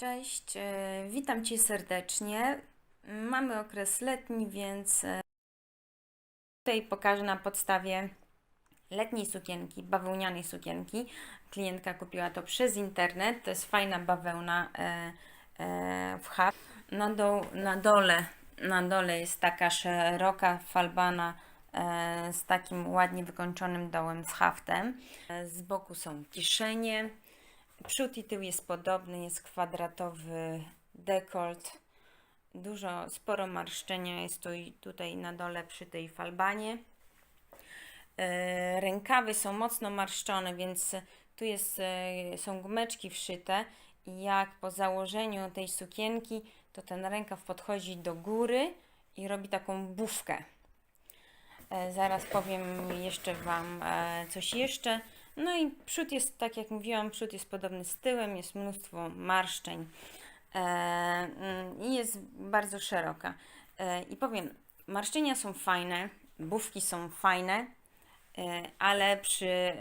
Cześć, e, witam Cię serdecznie. Mamy okres letni, więc e, tutaj pokażę na podstawie letniej sukienki, bawełnianej sukienki. Klientka kupiła to przez internet. To jest fajna bawełna e, w haf. Na, dół, na, dole, na dole jest taka szeroka falbana z takim ładnie wykończonym dołem z haftem. Z boku są kieszenie. Przód i tył jest podobny, jest kwadratowy dekolt. Dużo, sporo marszczenia jest tu i tutaj na dole przy tej falbanie. E, Rękawy są mocno marszczone, więc tu jest, e, są gumeczki wszyte i jak po założeniu tej sukienki, to ten rękaw podchodzi do góry i robi taką bufkę. E, Zaraz powiem jeszcze Wam coś jeszcze. No i przód jest, tak jak mówiłam, przód jest podobny z tyłem, jest mnóstwo marszczeń e, mm, i jest bardzo szeroka. E, I powiem, marszczenia są fajne, bufki są fajne, e, ale przy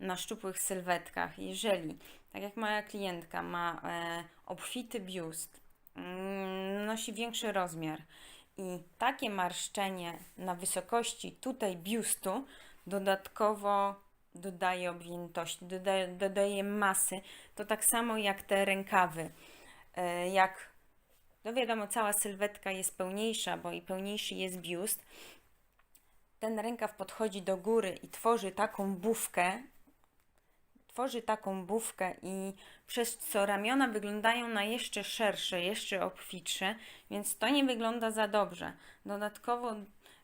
na szczupłych sylwetkach, jeżeli, tak jak moja klientka ma obfity biust, mm, nosi większy rozmiar i takie marszczenie na wysokości tutaj biustu dodatkowo dodaje objętości, dodaje, dodaje masy. To tak samo jak te rękawy. E, Jak, no wiadomo, cała sylwetka jest pełniejsza, bo i pełniejszy jest biust. Ten rękaw podchodzi do góry i tworzy taką bufkę, tworzy taką bufkę i przez co ramiona wyglądają na jeszcze szersze, jeszcze obfitsze, więc to nie wygląda za dobrze. Dodatkowo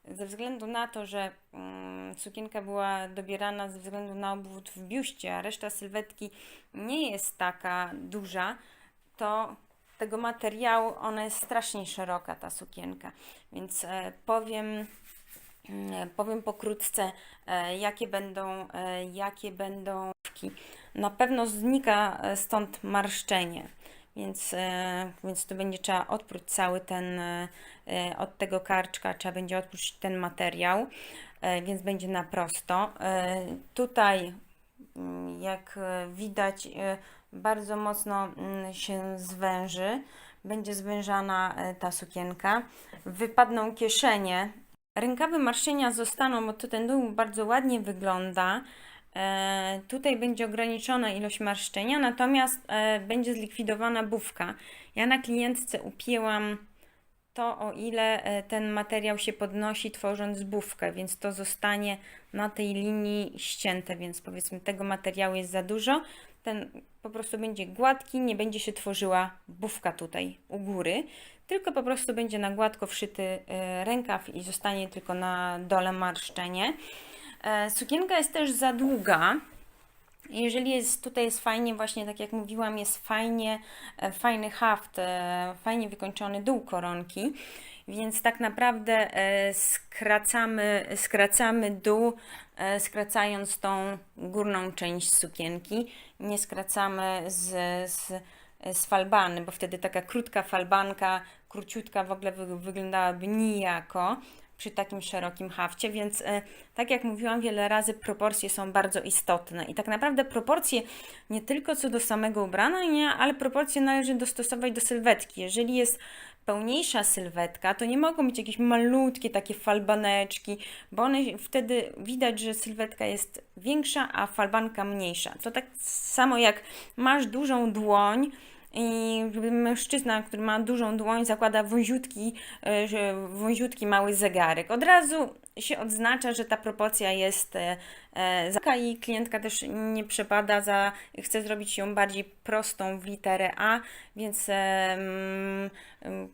ze względu na to, że mm, sukienka była dobierana ze względu na obwód w biuście, a reszta sylwetki nie jest taka duża, to tego materiału ona jest strasznie szeroka, ta sukienka. Więc e, powiem, mm, powiem pokrótce, e, jakie będą, e, jakie będą. Na pewno znika e, stąd marszczenie. Więc, e, więc tu będzie trzeba odpróć cały ten, e, e, od tego karczka trzeba będzie odpróć ten materiał, więc będzie na prosto. Tutaj, mm, jak widać, bardzo mocno mm, się zwęży. Będzie zwężana ta sukienka. Wypadną kieszenie. Rękawy marszczenia zostaną, bo tu ten dół bardzo ładnie wygląda. E, tutaj będzie ograniczona ilość marszczenia, natomiast e, będzie zlikwidowana bufka. Ja na klientce upięłam to, o ile e, ten materiał się podnosi, tworząc bufkę, więc to zostanie na tej linii ścięte, więc powiedzmy tego materiału jest za dużo. Ten po prostu będzie gładki, nie będzie się tworzyła bufka tutaj u góry, tylko po prostu będzie na gładko wszyty rękaw i zostanie tylko na dole marszczenie. E, Sukienka jest też za długa. Jeżeli jest, tutaj jest fajnie, właśnie tak jak mówiłam, jest fajnie, e, fajny haft, e, fajnie wykończony dół koronki, więc tak naprawdę skracamy, skracamy dół, skracając tą górną część sukienki. Nie skracamy z, z, z falbany, bo wtedy taka krótka falbanka, króciutka w ogóle wy, wyglądałaby nijako przy takim szerokim hafcie, więc e, tak jak mówiłam wiele razy, proporcje są bardzo istotne i tak naprawdę proporcje nie tylko co do samego ubrania, ale proporcje należy dostosować do sylwetki. Jeżeli jest pełniejsza sylwetka, to nie mogą być jakieś malutkie takie falbaneczki, bo one wtedy widać, że sylwetka jest większa, a falbanka mniejsza. To tak samo jak masz dużą dłoń, i mężczyzna, który ma dużą dłoń, zakłada wąziutki, e, wąziutki mały zegarek. Od razu się odznacza, że ta proporcja jest e, e, za i klientka też nie przepada za, chce zrobić ją bardziej prostą w literę A, więc em,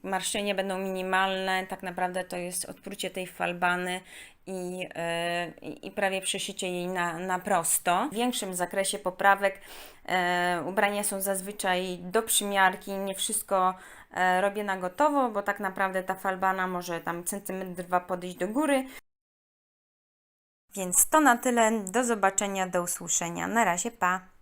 marszczenia będą minimalne. Tak naprawdę to jest odprócie tej falbany i, e, i prawie przeszycie jej na, na prosto. W większym zakresie poprawek e, ubrania są zazwyczaj do przymiarki, nie wszystko e, robię na gotowo, bo tak naprawdę ta falbana może tam centymetr dwa podejść do góry. Więc to na tyle. Do zobaczenia, do usłyszenia. Na razie, pa!